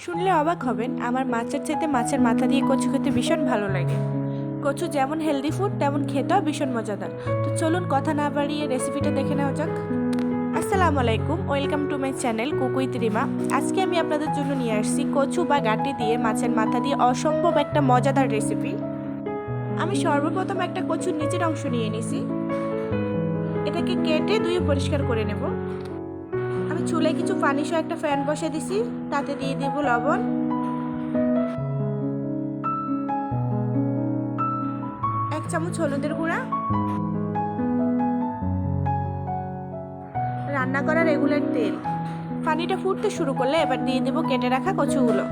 শুনলে অবাক হবেন, আমার মাছের চাইতে মাছের মাথা দিয়ে কচু খেতে ভীষণ ভালো লাগে। কচু যেমন হেলদি ফুড তেমন খেতেও ভীষণ মজাদার। তো চলুন কথা না বাড়িয়ে রেসিপিটা দেখে নেওয়া যাক। আসসালামু আলাইকুম ওয়েলকাম টু মাই চ্যানেল কুকুই ত্রিমা আজকে আমি আপনাদের জন্য নিয়ে আসছি কচু বা গাটি দিয়ে মাছের মাথা দিয়ে অসম্ভব একটা মজাদার রেসিপি আমি সর্বপ্রথম একটা কচুর নিচের অংশ নিয়ে নিছি। এটাকে কেটে ধুয়ে পরিষ্কার করে নেব। আমি চুলে কিছু পানি সহ একটা ফ্যান বসে দিছি, তাতে দিয়ে দেব লবণ। এক চামচ হলুদের গুঁড়া। রান্না করা রেগুলার তেল। পানিটা ফুটতে শুরু করলে এবার দিয়ে দেব কেটে রাখা কচুগুলো।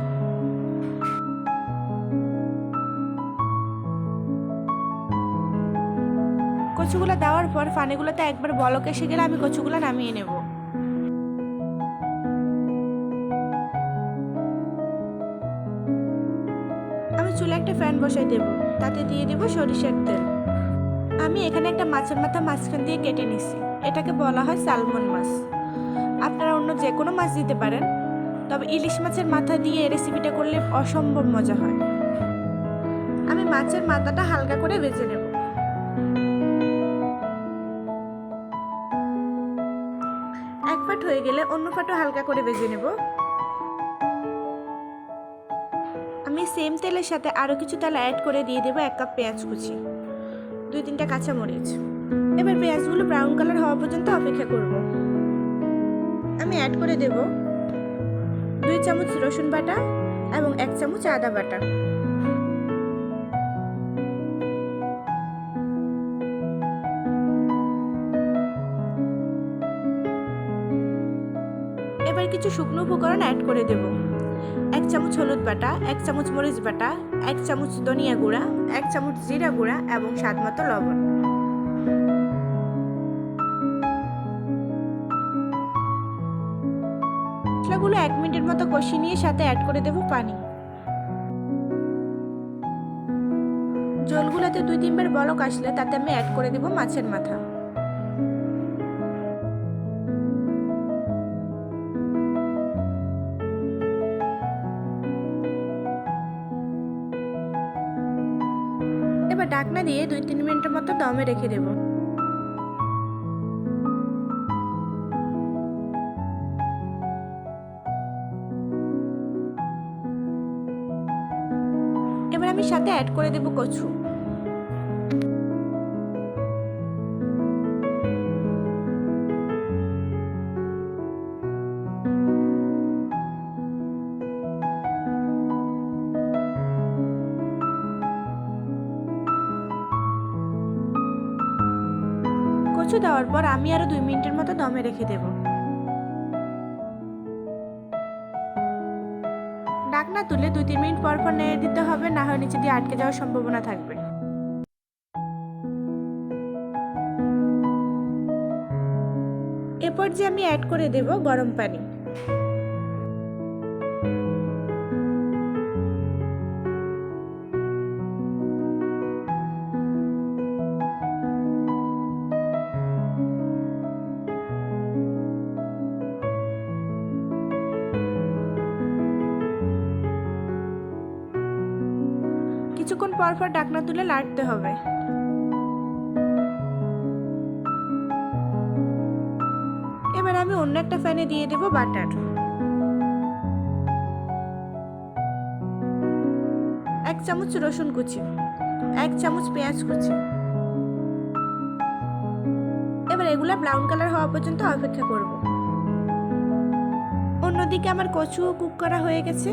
কচুগুলো দেওয়ার পর পানিগুলোতে একবার বলক এসে গেলে আমি কচুগুলো নামিয়ে নেব। চুলে একটা ফ্যান বসাই দেব, তাতে দিয়ে দেব সরিষার তেল। আমি এখানে একটা মাছের মাথা মাঝখান দিয়ে কেটে নিছি, এটাকে বলা হয় সালমন মাছ। আপনারা অন্য যে কোনো মাছ দিতে পারেন, তবে ইলিশ মাছের মাথা দিয়ে রেসিপিটা করলে অসম্ভব মজা হয়। আমি মাছের মাথাটা হালকা করে ভেজে নেব। এক পাট হয়ে গেলে অন্য পাটও হালকা করে ভেজে নেব। সেম তেলের সাথে আরও কিছু তেল অ্যাড করে দিয়ে দেবো এক কাপ পেঁয়াজ কুচি। দুই তিনটা কাঁচামরিচ এবার পেঁয়াজগুলো ব্রাউন কালার হওয়া পর্যন্ত অপেক্ষা করব। আমি অ্যাড করে দেব দুই চামচ রসুন বাটা এবং এক চামচ আদা বাটা। এবার কিছু শুকনো উপকরণ অ্যাড করে দেব। এক চামচ হলুদ বাটা, এক চামচ মরিচ বাটা, এক চামচ ধনিয়া গুঁড়া, এক চামচ জিরা গুঁড়া এবং স্বাদ মতো লবণ। মশলাগুলো এক মিনিটের মতো কষিয়ে নিয়ে সাথে অ্যাড করে দেব পানি। জলগুলোতে দুই তিনবার বলক আসলে তাতে আমি অ্যাড করে দেব মাছের মাথা। এবার ডাকনা দিয়ে দুই তিন মিনিটের মতো দমে রেখে দেব। এবার আমি সাথে অ্যাড করে দেব কচু। কচু দেওয়ার পর আমি আরও দুই মিনিটের মতো দমে রেখে দেব। ডাকনা তুলে দুই তিন মিনিট পর পর নেড়ে দিতে হবে, না হয় নিচে দিয়ে আটকে যাওয়ার সম্ভাবনা থাকবে। এরপর যে আমি অ্যাড করে দেব গরম পানি। কিছুক্ষণ পর পর ডাকনা তুলে লাড়তে হবে। এবার আমি অন্য একটা ফ্যানে দিয়ে দেব বাটার। এক চামচ রসুন কুচি, এক চামচ পেঁয়াজ কুচি। এবার এগুলা ব্রাউন কালার হওয়া পর্যন্ত অপেক্ষা করব। অন্যদিকে আমার কচু কুক করা হয়ে গেছে।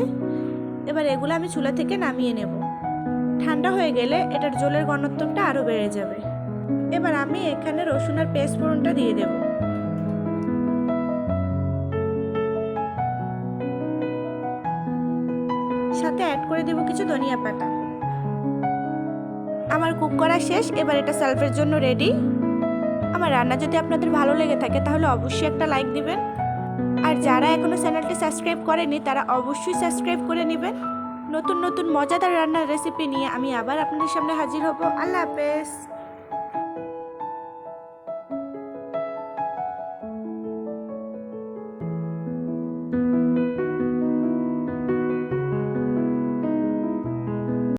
এবার এগুলো আমি চুলা থেকে নামিয়ে নেব। ঠান্ডা হয়ে গেলে এটার জলের ঘনত্বটা আরও বেড়ে যাবে। এবার আমি এখানে রসুন আর পেস্ট ফোড়নটা দিয়ে দেব। সাথে অ্যাড করে দেব কিছু ধনিয়া পাতা। আমার কুক করা শেষ, এবার এটা সার্ভের জন্য রেডি আমার রান্না যদি আপনাদের ভালো লেগে থাকে, তাহলে অবশ্যই একটা লাইক দিবেন। আর যারা এখনও চ্যানেলটি সাবস্ক্রাইব করেনি, তারা অবশ্যই সাবস্ক্রাইব করে নেবেন। নতুন নতুন মজাদার রান্নার রেসিপি নিয়ে আমি আবার আপনাদের সামনে হাজির হব। আল্লাহ হাফেজ।